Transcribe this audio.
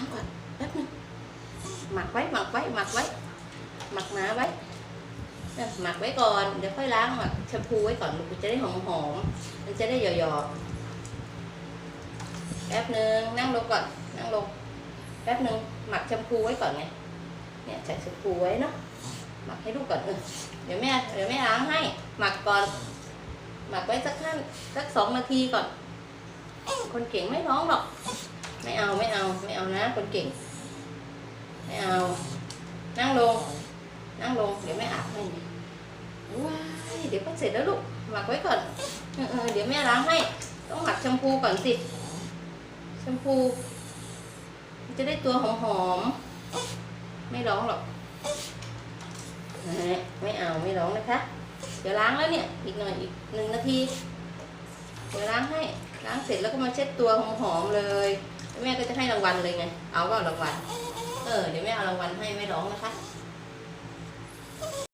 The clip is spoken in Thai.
าก่อนแป๊บนึงหมักไว้หมักไว้หมักไว้ หมักหนาไว้หมักไว้ก่อนเดี๋ยวค่อยล้างหมักแชมพูไว้ก่อนลูกจะได้หอมหอมๆมันจะได้หยอๆแป๊บนึงนั่งลงก่อนนั่งลงแป๊บนึงหมักแชมพูไว้ก่อนไงเนี่ยใส่แชมพูไว้เนาะหมักให้ลูกก่อนเออเดี๋ยวแม่เดี๋ยวแม่ล้างให้ หมักก่อน หมักไว้สักขั้นสักสองนาทีก่อน คนเก่งไม่ร้องหรอก คนเก่ง ไม่เอา นั่งลง นั่งลง เดี๋ยวแม่อาบให้ว้ายเดี๋ยวก็เสร็จแล้วลูก หมักไว้ก่อน เออเดี๋ยวแม่ล้างให้ ต้องหมักแชมพูก่อนสิแชมพู จะได้ตัวหอมๆไม่ร้องหรอกนะไม่เอาไม่ร้องนะคะ เดี๋ยวล้างแล้วเนี่ย อีกหน่อยอีกหนึ่งนาที เดี๋ยวล้างให้ ล้างเสร็จแล้วก็มาเช็ดตัวหอมๆเลย แม่ก็จะให้รางวัลเลยไง เอาว่ารางวัล เออ เดี๋ยวแม่เอารางวัลให้ไม่ร้องนะคะ